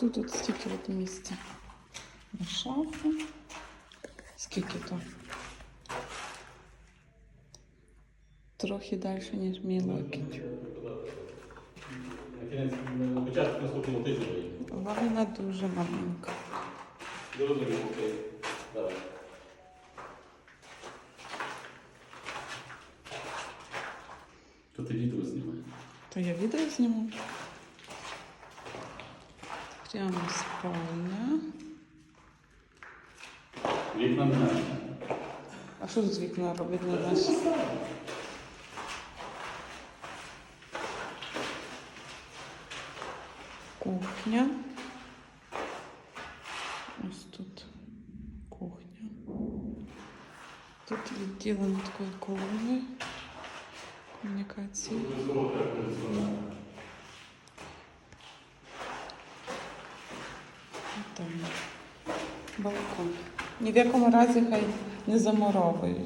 Тут от стільки от місця. На шафу. Скільки то? Трохи далі, ніж мій локіть. Початку наступного тижня. Вона дуже маленька. Зрозуміло, окей. Давай. То ти відео знімай. То я відео зніму. Прямо спальня. Вікна не знаю. А що тут з вікна робить не знаєш? Кухня. Ось тут кухня. Тут відділено такою колоною комунікації. Там балкон. Ні в якому разі хай не замуровують.